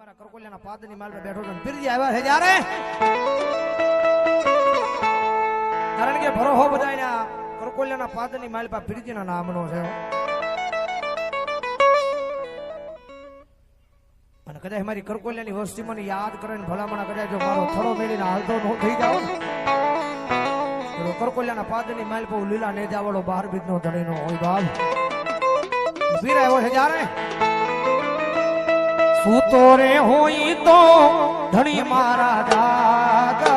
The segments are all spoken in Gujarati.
મારા કરકોલિયાના પાદની માલમાં બેઠો છું. પીરજી આવ્યા છે જ્યારે? કારણ કે ભરોહો બધાયના કરકોલિયાના પાદની માલ પર પીરજીના નામનો છે. અને કદાચ મારી કરકોલિયાની વસ્તી મને યાદ કરે ને ભલામણા કદાચ જો મારો થરો મેળીને હાલતો ન થઈ જાવ કરકોલિયાના પાદની માલ પર લીલા નેજાવાળો બાર બીજનો ધણીનો હોય બાપ. વીર આવ્યો છે જ્યારે? સૂતો રે હોય તો ધણી મારા જાગરે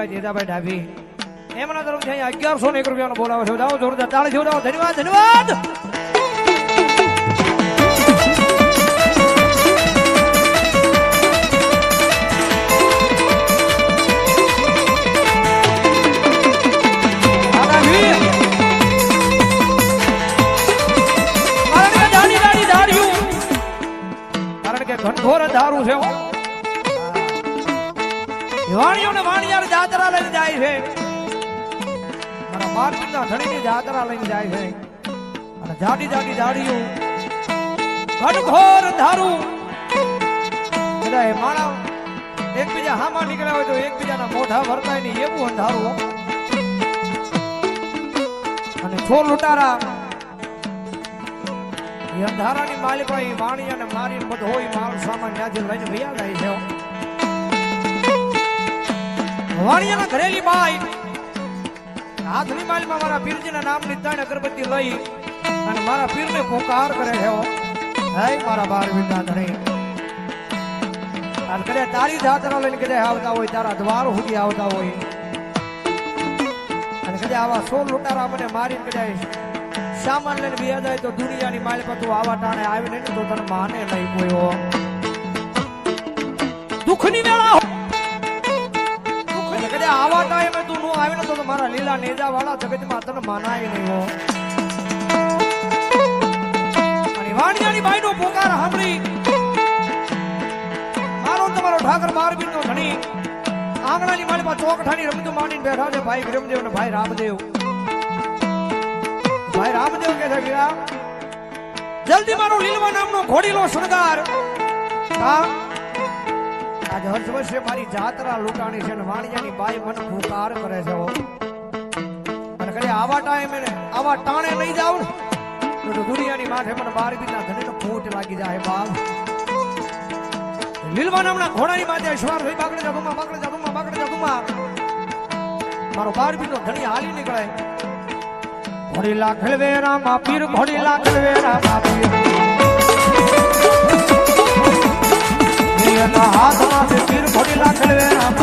લાલજીભાઈ જેજાભાઈ ડાભી એમના તરફથી અહીંયા અગિયારસો ને એક રૂપિયાનો બોલાવો છો. જાઓ, જોરદાર તાળી જોડાવો ધન્યવાદ ધન્યવાદ. ઘનઘોર દારૂ છે. વાણીઓને વાણિયાર જાત્રા લઈને જાય છે. મારા માર્ગના ધણીની જાત્રા લઈને જાય છે. અને જાડી જાડી જાડીઓ ઘનઘોર ધારું. બધા એ માણા એકબીજા હામાં નીકળ્યા હોય તો એકબીજાના મોઢા ભરતાય ને એવું અંધારું અને છોર લૂંટારા અંધારાની વાણી અને મારી બધો હોય માલ સામાન ત્યાંથી લઈને ભૈયા જાય છે વાણિયાના ઘરેલી બાઈ હાથની માલમાં મારા પીરજીના નામની ત્રણ અગરબત્તી લઈ અને મારા પીરને પોકાર કરે છે હે. મારા બાર વિના ધણી. અને કદાચ તારી જાત્રા લઈને કદે આવતા હોય, તારા દ્વાર સુધી આવતા હોય. અને કદાચ આવા સોલ લૂંટારા મને મારીને કદે સામાન લઈને વ્યા જાય તો દુનિયાની માલ પર તું આવા ટાણે આવીને નહીં તો તને માને નહીં કોઈ દુઃખની વેળા આવા ટાઈમે તું નું આવી ને તો મારા લીલા નેજા વાળા જગતમાં તને મનાય નહીં વાણિયાની બાઈનો પોકાર સાંભળી. મારો ને તમારો ઠાકર બારબીન નો ધણી. આંગણાની માળીમાં ચોકઠાની રમતું માંડીને બેઠા છે ભાઈ વિરમદેવ ને ભાઈ રામદેવ. ભાઈ રામદેવ કે છે વીરા જલ્દી મારો લીલવા નામનો ઘોડીલો શણગાર. હા? આજ હર્ષ વર્ષે મારી જાત્રા લૂંટાણી છે અને વાણિયાની બાઈ મને પુકાર કરે છે અને કદાચ આવા ટાઈમે આવા ટાણે લઈ જાવ ને, તો દુનિયાની માથે મને બાર બીના ધણીનો ફૂટ લાગી જાય બાપ. લીલવા નામના ઘોડાની માથે શ્વાર ભાઈ બાકડે જાદુમાં બાકડે જાદુમાં બાકડે જાદુમાં મારો બાર બીનો ધણી હાલી નીકળે. ઘોડીલા ખલવે રામા પીર ઘોડીલા ખલવે રામા એના હાથમાં બે પીર ઘોડીલા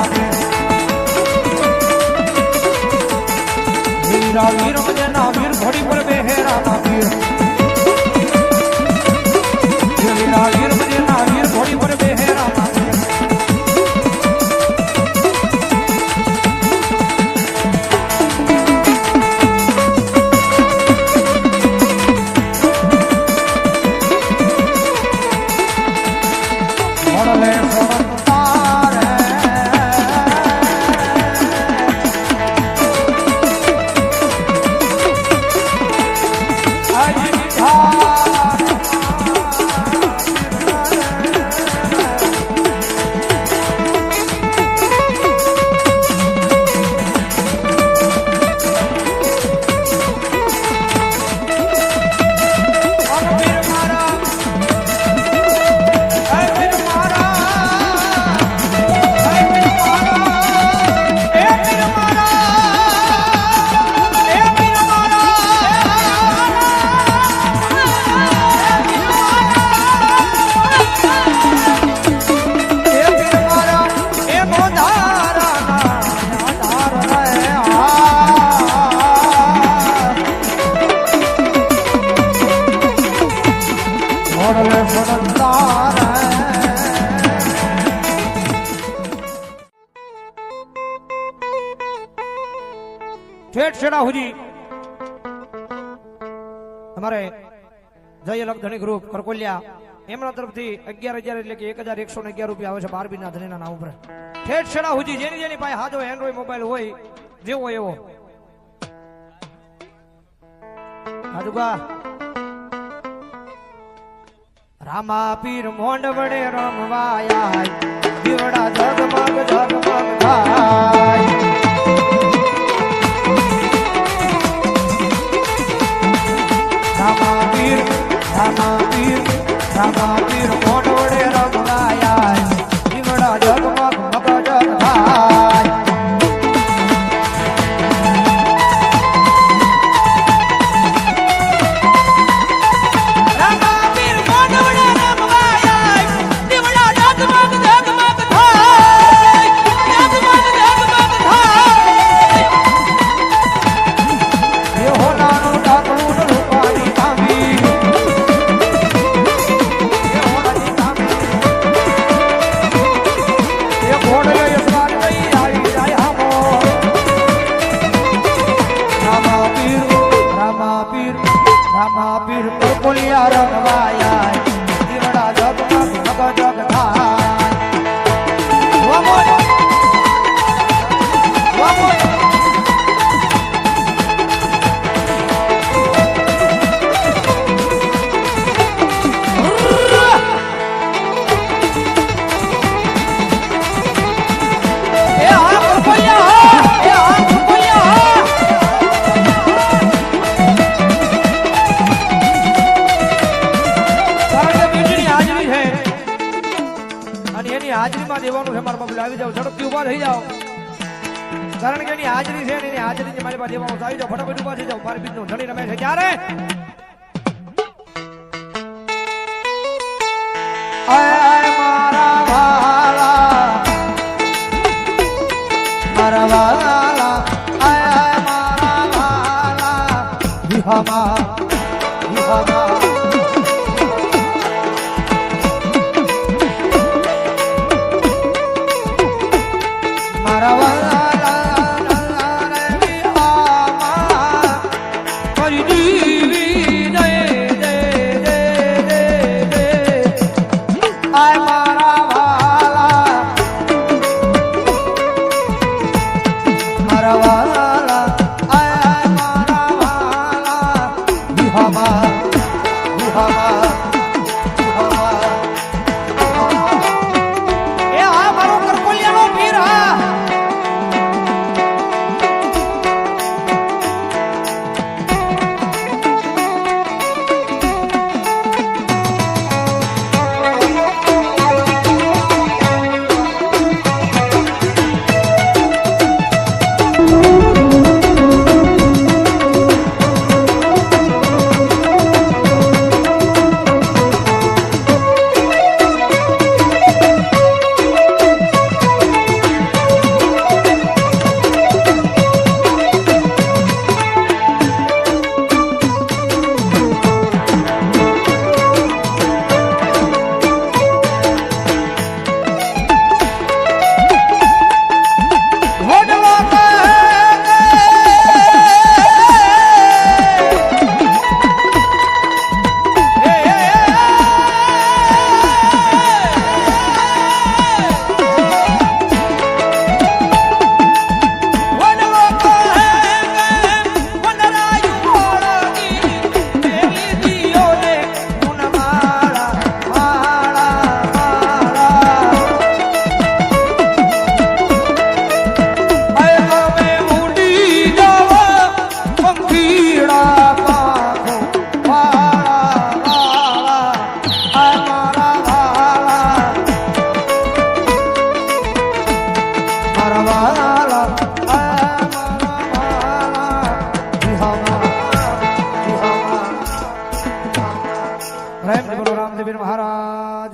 છેડા અમારે જય લગધણી ગ્રુપ કરકોલિયા એમના તરફથી અગિયાર હજાર એટલે કે એક હજાર એકસો ને અગિયાર રૂપિયા આવે છે બારબી ના ધણીના નામ ઉપર. ઠેઠ છેડા હુજી જેની જેની પાસે હાજો એન્ડ્રોઈડ મોબાઈલ હોય, જેવો એવો. હાજુગા રામા પીર મોંડ વડે રમવાયા દીવડા જગમગ જગમગ થાય રામા પીર રામા રંગવાયા. હાજરી મારી પાસે આવી જાઓ ફટાફટ ઊભા થઈ જાઓ મારી બીજનું રમે છે. ક્યારે? મારા ભાલા મારા ભાલા હમારા